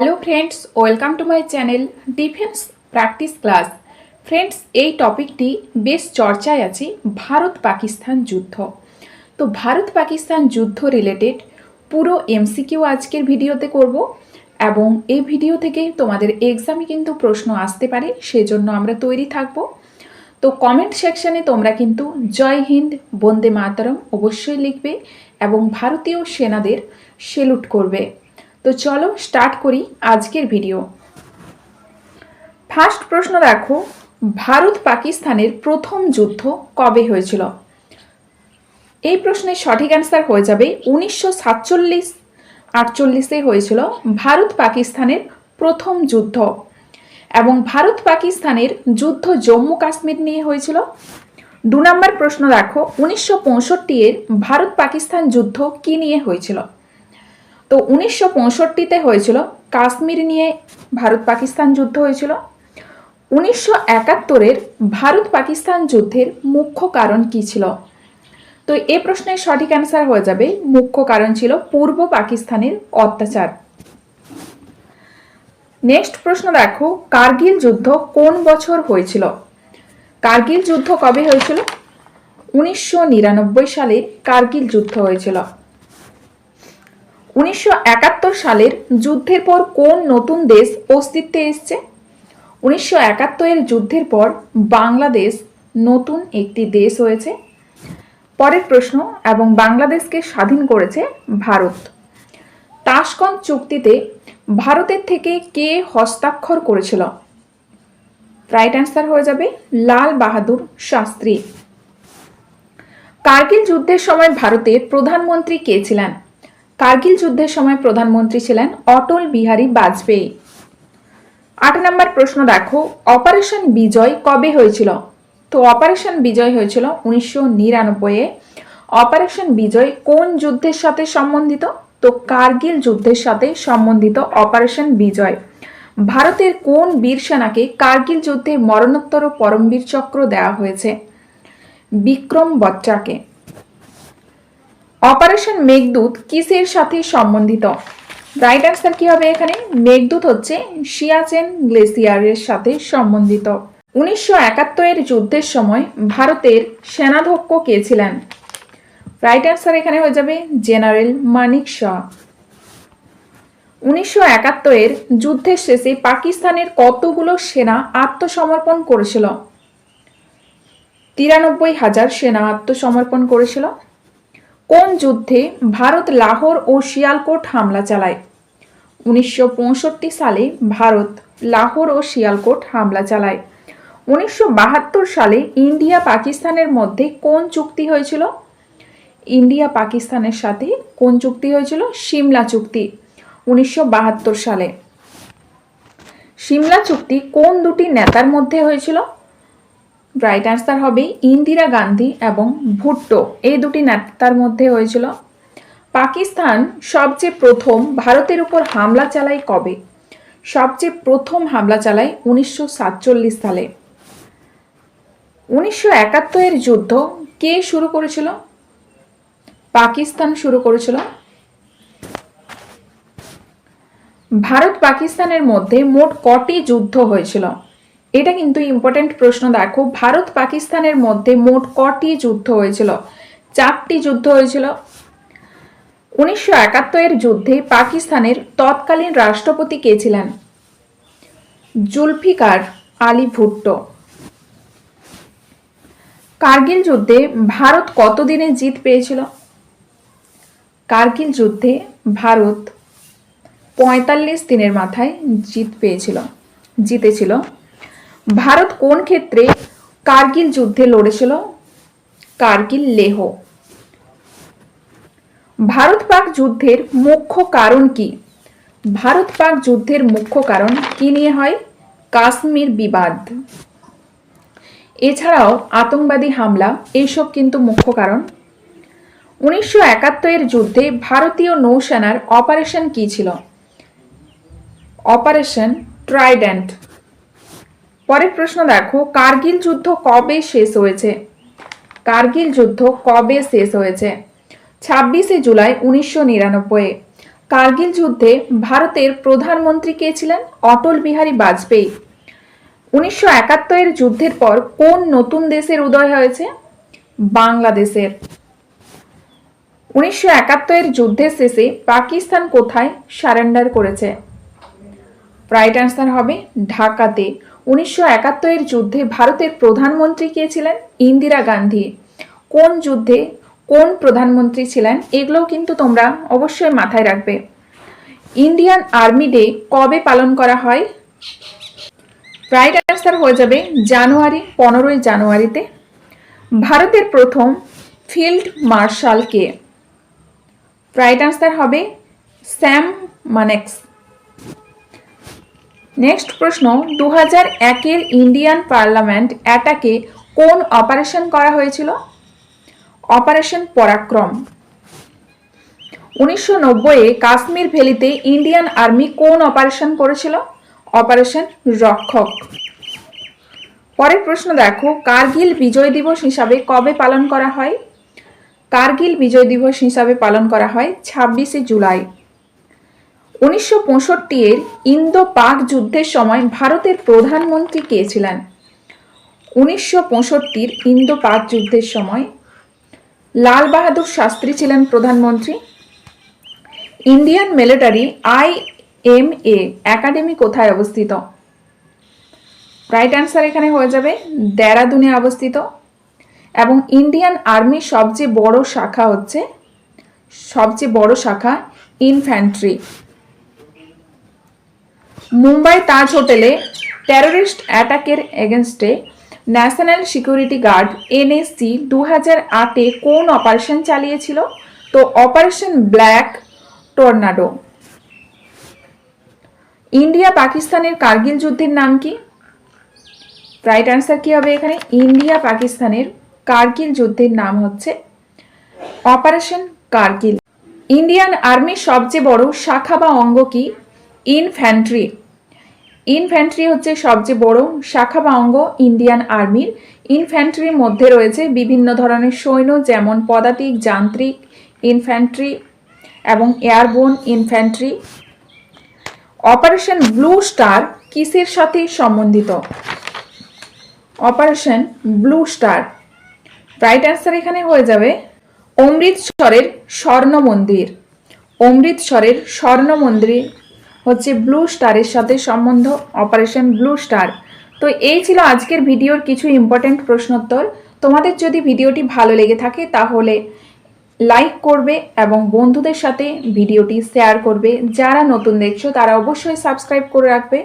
Hello friends welcome to my channel defence practice class friends এই টপিকটি বেশ চর্চায় আছে ভারত পাকিস্তান যুদ্ধ। তো ভারত পাকিস্তান যুদ্ধ রিলেটেড পুরো এমসিকিউ আজকের ভিডিওতে করব এবং এই ভিডিও থেকে তোমাদের এক্সামে কিন্তু প্রশ্ন আসতে পারে, সেজন্য আমরা তৈরি থাকব। তো কমেন্ট সেকশনে তোমরা কিন্তু জয় হিন্দ, বন্দে মাতরম অবশ্যই লিখবে এবং ভারতীয় সেনাদের সেলুট করবে। তো চলো স্টার্ট করি আজকের ভিডিও ফার্স্ট প্রশ্ন দেখো, ভারত পাকিস্তানের প্রথম যুদ্ধ কবে হয়েছিল? এই প্রশ্নের সঠিক অ্যান্সার হয়ে যাবে উনিশশো সাতচল্লিশ, আটচল্লিশে হয়েছিল ভারত পাকিস্তানের প্রথম যুদ্ধ। এবং ভারত পাকিস্তানের যুদ্ধ জম্মু কাশ্মীর নিয়ে হয়েছিল। দু নম্বর প্রশ্ন দেখো, উনিশশো পঁয়ষট্টি এর ভারত পাকিস্তান যুদ্ধ কি নিয়ে হয়েছিল? তো উনিশশো পঁয়ষট্টিতে হয়েছিল কাশ্মীর নিয়ে ভারত পাকিস্তান যুদ্ধ হয়েছিল। উনিশশো একাত্তরের ভারত পাকিস্তান যুদ্ধের মুখ্য কারণ কি ছিল? তো এ প্রশ্নের সঠিক অ্যান্সার হয়ে যাবে। মুখ্য কারণ ছিল পূর্ব পাকিস্তানের অত্যাচার। নেক্সট প্রশ্ন দেখো, কার্গিল যুদ্ধ কোন বছর হয়েছিল? কার্গিল যুদ্ধ কবে হয়েছিল? উনিশশো নিরানব্বই সালে কার্গিল যুদ্ধ হয়েছিল। উনিশশো একাত্তর সালের যুদ্ধের পর কোন নতুন দেশ অস্তিত্বে এসছে? উনিশশো একাত্তরের যুদ্ধের পর বাংলাদেশ নতুন একটি দেশ হয়েছে। পরের প্রশ্ন, এবং বাংলাদেশকে স্বাধীন করেছে ভারত। তাসকন্দ চুক্তিতে ভারতের থেকে কে হস্তাক্ষর করেছিল? রাইট অ্যান্সার হয়ে যাবে লাল বাহাদুর শাস্ত্রী। কার্গিল যুদ্ধের সময় ভারতের প্রধানমন্ত্রী কে ছিলেন? কার্গিল যুদ্ধের সময় প্রধানমন্ত্রী ছিলেন অটল বিহারী বাজপেয়ী। আট নম্বর প্রশ্ন দেখো, অপারেশন বিজয় কবে হয়েছিল? তো অপারেশন বিজয় হয়েছিল উনিশশো নিরানব্বইয়ে। অপারেশন বিজয় কোন যুদ্ধের সাথে সম্বন্ধিত? তো কার্গিল যুদ্ধের সাথে সম্বন্ধিত অপারেশন বিজয়। ভারতের কোন বীর সেনাকে কার্গিল যুদ্ধে মরণোত্তর পরমবীর চক্র দেওয়া হয়েছে? বিক্রম বচ্চাকে। অপারেশন মেঘদূত কিসের সাথে সম্বন্ধিত? রাইট অ্যান্সার কি হবে এখানে? মেঘদূত হচ্ছে সিয়াচেন গ্লেসিয়ারের সাথে সম্বন্ধিত। উনিশশো একাত্তরের যুদ্ধের সময় ভারতের সেনাধ্যক্ষ কে ছিলেন? রাইট অ্যান্সার এখানে হয়ে যাবে জেনারেল মানিক শাহ। উনিশশো একাত্তরের যুদ্ধের শেষে পাকিস্তানের কতগুলো সেনা আত্মসমর্পণ করেছিল? তিরানব্বই হাজার সেনা আত্মসমর্পণ করেছিল। কোন যুদ্ধে ভারত লাহোর ও শিয়ালকোট হামলা চালায়? উনিশশো পঁয়ষট্টি সালে ভারত লাহোর ও শিয়ালকোট হামলা চালায়। উনিশশো বাহাত্তর সালে ইন্ডিয়া পাকিস্তানের মধ্যে কোন চুক্তি হয়েছিল? ইন্ডিয়া পাকিস্তানের সাথে কোন চুক্তি হয়েছিল? সিমলা চুক্তি। উনিশশো বাহাত্তর সালে। সিমলা চুক্তি কোন দুটি নেতার মধ্যে হয়েছিল? রাইট অ্যান্সার হবে ইন্দিরা গান্ধী এবং ভুট্টো। এই দুটি নেতার মধ্যে হয়েছিল। পাকিস্তান সবচেয়ে প্রথম ভারতের উপর হামলা চালায় কবে? সবচেয়ে প্রথম হামলা চালায় উনিশশো সাতচল্লিশ সালে। উনিশশো একাত্তরের যুদ্ধ কে শুরু করেছিল? পাকিস্তান শুরু করেছিল। ভারত পাকিস্তানের মধ্যে মোট কটি যুদ্ধ হয়েছিল? এটা কিন্তু ইম্পর্টেন্ট প্রশ্ন। দেখো, ভারত পাকিস্তানের মধ্যে মোট কটি যুদ্ধ হয়েছিল? চারটি যুদ্ধ হয়েছিল। উনিশশো একাত্তরের যুদ্ধে পাকিস্তানের তৎকালীন রাষ্ট্রপতি কে ছিলেন? জুলফিকার আলী ভুট্টো। কার্গিল যুদ্ধে ভারত কতদিনে জিত পেয়েছিল? কার্গিল যুদ্ধে ভারত পঁয়তাল্লিশ দিনের মাথায় জিত পেয়েছিল, জিতেছিল ভারত কোন ক্ষেত্রে কার্গিল যুদ্ধে লড়েছিল? কার্গিল লেহ। ভারত পাক যুদ্ধের মুখ্য কারণ কি? ভারত পাক যুদ্ধের মুখ্য কারণ কি নিয়ে হয়? কাশ্মীর বিবাদ। এছাড়াও আতঙ্কবাদী হামলা, এইসব কিন্তু মুখ্য কারণ। উনিশশো একাত্তরের যুদ্ধে ভারতীয় নৌসেনার অপারেশন কি ছিল? Operation trident. পরের প্রশ্ন দেখো, কার্গিল যুদ্ধ কবে শেষ হয়েছে? কার্গিল যুদ্ধ কবে শেষ হয়েছে? ছাব্বিশে জুলাই উনিশশো নিরানব্বই কার্গিল যুদ্ধে ভারতের প্রধানমন্ত্রী কে ছিলেন? অটল বিহারী বাজপেয়ী। উনিশশো একাত্তরের যুদ্ধের পর কোন নতুন দেশের উদয় হয়েছে? বাংলাদেশের। উনিশশো একাত্তরের যুদ্ধের শেষে পাকিস্তান কোথায় সারেন্ডার করেছে? রাইট অ্যান্সার হবে ঢাকাতে। উনিশশো একাত্তরের যুদ্ধে ভারতের প্রধানমন্ত্রী কে ছিলেন? ইন্দিরা গান্ধী। কোন যুদ্ধে কোন প্রধানমন্ত্রী ছিলেন? এগুলোও কিন্তু তোমরা অবশ্যই মাথায় রাখবে। ইন্ডিয়ান আর্মি ডে কবে পালন করা হয়? রাইট অ্যান্সার হয়ে যাবে জানুয়ারি, পনেরোই জানুয়ারিতে। ভারতের প্রথম ফিল্ড মার্শাল কে? রাইট অ্যান্সার হবে স্যাম মানেক্স। নেক্সট প্রশ্ন দু হাজার একের ইন্ডিয়ান পার্লামেন্ট অ্যাটাকে কোন অপারেশন করা হয়েছিল? অপারেশন পরাক্রম। উনিশশো নব্বইয়ে কাশ্মীর ভ্যালিতে ইন্ডিয়ান আর্মি কোন অপারেশন করেছিল? অপারেশন রক্ষক। পরের প্রশ্ন দেখো, কার্গিল বিজয় দিবস হিসাবে কবে পালন করা হয়? কার্গিল বিজয় দিবস হিসাবে পালন করা হয় ছাব্বিশে জুলাই। উনিশশো পঁয়ষট্টি এর ইন্দো পাক যুদ্ধের সময় ভারতের প্রধানমন্ত্রী কে ছিলেন? উনিশশো পঁয়ষট্টির ইন্দো পাক যুদ্ধের সময় লাল বাহাদুর শাস্ত্রী ছিলেন প্রধানমন্ত্রী। Indian military I M A, academy কোথায় অবস্থিত? রাইট অ্যান্সার এখানে হয়ে যাবে, দেরাদুনে অবস্থিত। এবং ইন্ডিয়ান আর্মির সবচেয়ে বড় শাখা হচ্ছে, সবচেয়ে বড় শাখা ইনফ্যান্ট্রি। মুম্বাই তাজ হোটেলে টেরোরিস্ট অ্যাটাকের এগেনস্টে ন্যাশনাল সিকিউরিটি গার্ড এনএসসি দু হাজার আটে কোন অপারেশন চালিয়েছিল? তো অপারেশন ব্ল্যাক টর্নাডো ইন্ডিয়া পাকিস্তানের কার্গিল যুদ্ধের নাম কি? রাইট অ্যান্সার কী হবে এখানে? ইন্ডিয়া পাকিস্তানের কার্গিল যুদ্ধের নাম হচ্ছে অপারেশন কার্গিল। ইন্ডিয়ান আর্মির সবচেয়ে বড় শাখা বা অঙ্গ কি? ইনফ্যান্ট্রি। ইনফ্যান্ট্রি হচ্ছে সবচেয়ে বড় শাখা বা অঙ্গ ইন্ডিয়ান আর্মির। ইনফ্যান্ট্রির মধ্যে রয়েছে বিভিন্ন ধরনের সৈন্য যেমন পদাতিক, যান্ত্রিক ইনফ্যান্ট্রি এবং airborne infantry. Operation blue star কিসের সাথে সম্বন্ধিত? Operation blue star. Right answer এখানে হয়ে যাবে অমৃতসরের স্বর্ণ মন্দির অমৃতসরের স্বর্ণ মন্দিরে হচ্ছে ব্লু স্টারের সাথে সম্বন্ধ অপারেশন ব্লু স্টার তো এই ছিল আজকের ভিডিওর কিছু ইম্পর্টেন্ট প্রশ্নোত্তর। তোমাদের যদি ভিডিওটি ভালো লেগে থাকে, তাহলে লাইক করবে এবং বন্ধুদের সাথে ভিডিওটি শেয়ার করবে। যারা নতুন দেখছ, তারা অবশ্যই সাবস্ক্রাইব করে রাখবে।